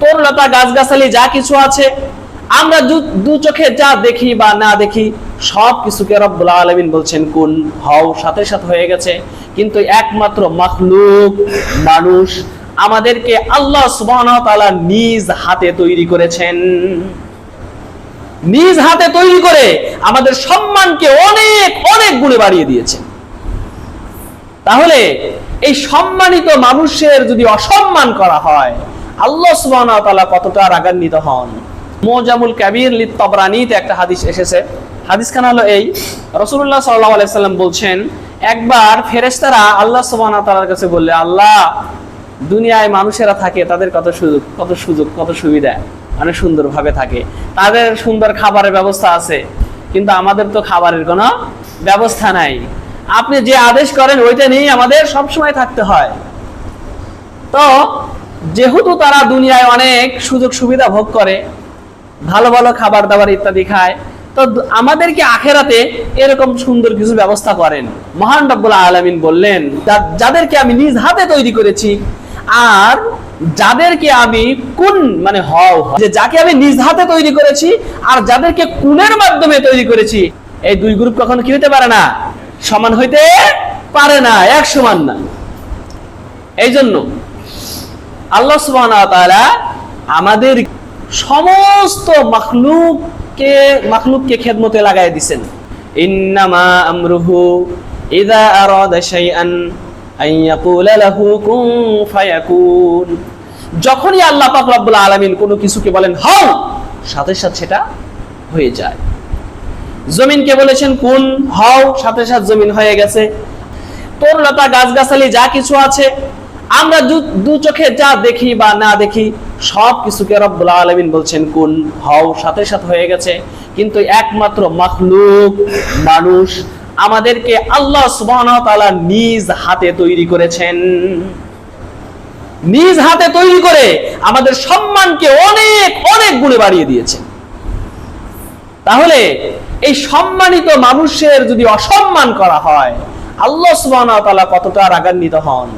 তরুলতা গাছগাছালি যা কিছু আছে, আমরা দু- চোখে যা দেখি বা না দেখি, সব কিছুকে রব্বুল আলমিন বলছেন কোন হও সাথে সাথে হয়ে গেছে। কিন্তু একমাত্র মখলুক মানুষ আমাদেরকে আল্লাহ তাআলা নিজ হাতে তৈরি করেছেন। নিজ হাতে তৈরি করে আমাদের সম্মানকে অনেক অনেক গুণে বাড়িয়ে দিয়েছে তাহলে এই সম্মানিত মানুষের যদি অসম্মান করা হয় আল্লাহ তাআলা কতটা রাগান্বিত হন। মোজামুল কাবির লিত তবরানিতে একটা হাদিস এসেছে। হাদিস খানা হলো এই, রাসূলুল্লাহ সাল্লাল্লাহু সাল্লাম বলছেন, একবার ফেরেশতারা আল্লাহ সুবহানাহু ওয়া কাছে বললে, আল্লাহ, দুনিয়ায় মানুষেরা থাকে, তাদের কত সুযোগ কত সুযোগ, কত সুবিধা, অনেক সুন্দরভাবে থাকে, তাদের সুন্দর খাবারের ব্যবস্থা আছে, কিন্তু আমাদের তো খাবারের কোনো ব্যবস্থা নাই। আপনি যে আদেশ করেন, ওইটা নিয়েই আমাদের সবসময় থাকতে হয় তো যেহেতু তারা দুনিয়ায় অনেক সুযোগ সুবিধা ভোগ করে, ভালো ভালো খাবার দাবার ইত্যাদি খায়, তো আমাদেরকে আখেরাতে এরকম সুন্দর কিছু ব্যবস্থা করেন। মহান রব্বুল আলামিন বললেন যাদেরকে আমি নিজ হাতে তৈরি করেছি আর যাদেরকে আমি কোন মানে হও। যে যাকে আমি নিজ হাতে তৈরি করেছি আর যাদেরকে কুনের মাধ্যমে তৈরি করেছি, এই দুই গ্রুপ কখনো কি হতে পারে না? সমান হইতে পারে না, এক সমান না। এই জন্য আল্লাহ তাআলা আমাদের সমস্ত মাখলুককে মাখলুককে খেদমতে লাগাই দিবেন ইন্নামা আমরুহু ইযা আরাদা শাইআন আন ইয়াকুলা লাহু কুন ফায়াকুন। যখনই আল্লাহ পাক রব্বুল আলামিন কোনো কিছুকে বলেন, হও, সাথে সাথে সেটা হয়ে যায়। জমিনকে বলেছেন, কোন, হও, সাথে সাথে জমিন হয়ে গেছে। তরুলতা গাছগাছালি যা কিছু আছে আমরা দু- চোখে যা দেখি বা না দেখি, সব কিছুকে রব্বুল আলমিন বলছেন, কোন হও সাথে সাথে হয়ে গেছে। কিন্তু একমাত্র মখলুক মানুষ আমাদেরকে আল্লাহ তাআলা নিজ হাতে তৈরি করেছেন। নিজ হাতে তৈরি করে আমাদের সম্মানকে অনেক অনেক গুণে বাড়িয়ে দিয়েছেন তাহলে এই সম্মানিত মানুষের যদি অসম্মান করা হয়, আল্লাহ ওয়া কতটা রাগান্বিত হন?